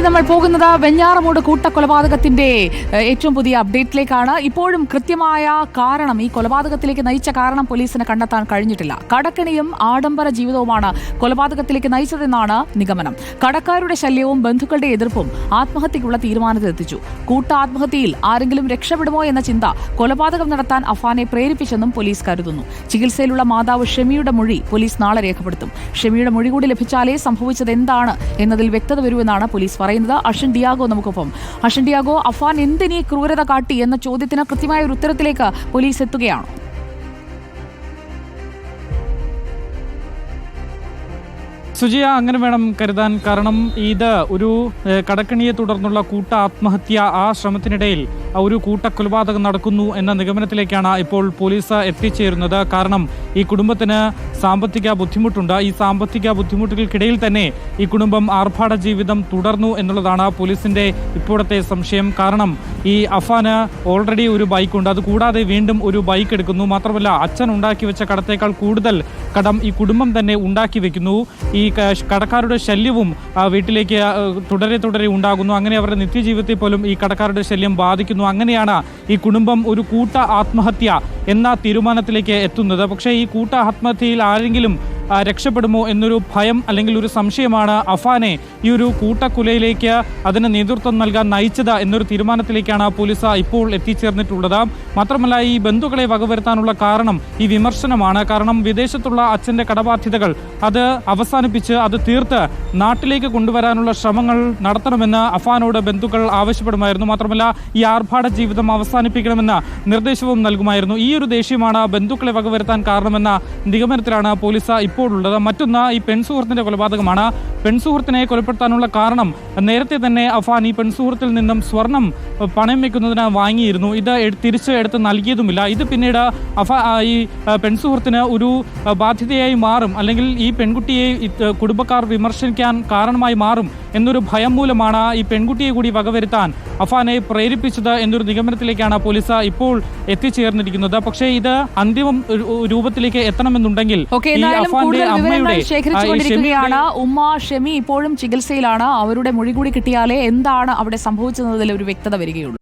ഇനി നമ്മൾ പോകുന്നത് വെഞ്ഞാറമൂട് കൂട്ടക്കൊലപാതകത്തിന്റെ ഏറ്റവും പുതിയ അപ്ഡേറ്റിലേക്കാണ്. ഇപ്പോഴും കൃത്യമായ കാരണം ഈ കൊലപാതകത്തിലേക്ക് നയിച്ച കാരണം പോലീസിന് കണ്ടെത്താൻ കഴിഞ്ഞിട്ടില്ല. കടക്കണിയും ആഡംബര ജീവിതവുമാണ് കൊലപാതകത്തിലേക്ക് നയിച്ചതെന്നാണ് നിഗമനം. കടക്കാരുടെ ശല്യവും ബന്ധുക്കളുടെ എതിർപ്പും ആത്മഹത്യക്കുള്ള തീരുമാനത്തിലെത്തിച്ചു. കൂട്ട ആത്മഹത്യയിൽ ആരെങ്കിലും രക്ഷപ്പെടുമോ എന്ന ചിന്ത കൊലപാതകം നടത്താൻ അഫാനെ പ്രേരിപ്പിച്ചെന്നും പോലീസ് കരുതുന്നു. ചികിത്സയിലുള്ള മാതാവ് ഷെമിയുടെ മൊഴി പോലീസ് നാളെ രേഖപ്പെടുത്തും. ഷെമിയുടെ മൊഴി കൂടി ലഭിച്ചാലേ സംഭവിച്ചത് എന്താണ് എന്നതിൽ വ്യക്തത വരുമെന്നാണ് പോലീസ് പറയുന്നത്. അഷൻ ഡിയാഗോ നമുക്കൊപ്പം. അഷൻ ഡിയാഗോ അഫാൻ എന്തിനീ ക്രൂരത കാട്ടി എന്ന ചോദ്യത്തിന് കൃത്യമായ ഒരു ഉത്തരത്തിലേക്ക് പോലീസ് എത്തുകയാണ്. സുജിയ അങ്ങനെ വേണം കരുതാൻ. കാരണം ഇത് ഒരു കടക്കണിയെ തുടർന്നുള്ള കൂട്ട ആത്മഹത്യ ആ ശ്രമത്തിനിടയിൽ ഒരു കൂട്ടക്കൊലപാതകം നടക്കുന്നു എന്ന നിഗമനത്തിലേക്കാണ് ഇപ്പോൾ പോലീസ് എത്തിച്ചേരുന്നത്. കാരണം ഈ കുടുംബത്തിന് സാമ്പത്തിക ബുദ്ധിമുട്ടുണ്ട്. ഈ സാമ്പത്തിക ബുദ്ധിമുട്ടുകൾക്കിടയിൽ തന്നെ ഈ കുടുംബം ആർഭാട ജീവിതം തുടർന്നു എന്നുള്ളതാണ് പോലീസിന്റെ ഇപ്പോഴത്തെ സംശയം. കാരണം ഈ അഫാന് ഓൾറെഡി ഒരു ബൈക്കുണ്ട്. അത് കൂടാതെ വീണ്ടും ഒരു ബൈക്ക് എടുക്കുന്നു. മാത്രമല്ല അച്ഛൻ ഉണ്ടാക്കി വെച്ച കടത്തേക്കാൾ കൂടുതൽ കടം ഈ കുടുംബം തന്നെ ഉണ്ടാക്കി വെക്കുന്നു. ഈ കടക്കാരുടെ ശല്യവും വീട്ടിലേക്ക് തുടരെ തുടരെ ഉണ്ടാകുന്നു. അങ്ങനെ അവരുടെ നിത്യജീവിതത്തിൽ പോലും ഈ കടക്കാരുടെ ശല്യം ബാധിക്കുന്നു. അങ്ങനെയാണ് ഈ കുടുംബം ഒരു കൂട്ട ആത്മഹത്യ എന്ന തീരുമാനത്തിലേക്ക് എത്തുന്നത്. പക്ഷേ ഈ കൂട്ട ആത്മഹത്യയിൽ ആരെങ്കിലും രക്ഷപ്പെടുമോ എന്നൊരു ഭയം അല്ലെങ്കിൽ ഒരു സംശയമാണ് അഫാനെ ഈ ഒരു കൂട്ടക്കുലയിലേക്ക് അതിന് നേതൃത്വം നൽകാൻ നയിച്ചത് എന്നൊരു തീരുമാനത്തിലേക്കാണ് പോലീസ് ഇപ്പോൾ എത്തിച്ചേർന്നിട്ടുള്ളത്. മാത്രമല്ല ഈ ബന്ധുക്കളെ വകവരുത്താനുള്ള കാരണം ഈ വിമർശനമാണ്. കാരണം വിദേശത്തുള്ള അച്ഛന്റെ കടബാധ്യതകൾ അത് അവസാനിപ്പിച്ച് അത് തീർത്ത് നാട്ടിലേക്ക് കൊണ്ടുവരാനുള്ള ശ്രമങ്ങൾ നടത്തണമെന്ന് അഫാനോട് ബന്ധുക്കൾ ആവശ്യപ്പെടുമായിരുന്നു. മാത്രമല്ല ഈ ആർഭാട ജീവിതം അവസാനിപ്പിക്കണമെന്ന നിർദ്ദേശവും നൽകുമായിരുന്നു. ഈ ഒരു ദേഷ്യമാണ് ബന്ധുക്കളെ വകവരുത്താൻ കാരണമെന്ന നിഗമനത്തിലാണ് പോലീസ് ഇപ്പോൾ ഉള്ളത് മറ്റൊന്ന് ഈ പെൺസുഹൃത്തിന്റെ കൊലപാതകമാണ്. പെൺസുഹൃത്തിനെ കൊലപ്പെടുത്താനുള്ള കാരണം നേരത്തെ തന്നെ അഫാൻ ഈ പെൺസുഹൃത്തിൽ നിന്നും സ്വർണം പണയം വെക്കുന്നതിന് വാങ്ങിയിരുന്നു. ഇത് തിരിച്ച് എടുത്ത് നൽകിയതുമില്ല. ഇത് പിന്നീട് അഫ ഈ പെൺസുഹൃത്തിന് ഒരു ബാധ്യതയായി മാറും. അല്ലെങ്കിൽ ഈ പെൺകുട്ടിയെ കുടുംബക്കാർ വിമർശിക്കാൻ കാരണമായി മാറും എന്നൊരു ഭയം മൂലമാണ് ഈ പെൺകുട്ടിയെ കൂടി വകവരുത്താൻ അഫാനെ പ്രേരിപ്പിച്ചത് എന്നൊരു നിഗമനത്തിലേക്കാണ് പോലീസ് ഇപ്പോൾ എത്തിച്ചേർന്നിരിക്കുന്നത്. പക്ഷേ ഇത് അന്തിമ രൂപത്തിലേക്ക് എത്തണമെന്നുണ്ടെങ്കിൽ ഈ അഫാന്റെ അമ്മയുടെ ഉമ്മ ഷെമി ഇപ്പോഴും ചികിത്സയിലാണ്. അവരുടെ മൊഴി കൂടി കിട്ടിയാലേ എന്താണ് അവിടെ സംഭവിച്ചതെന്നതിൽ ഒരു വ്യക്തത വരികയുള്ളൂ.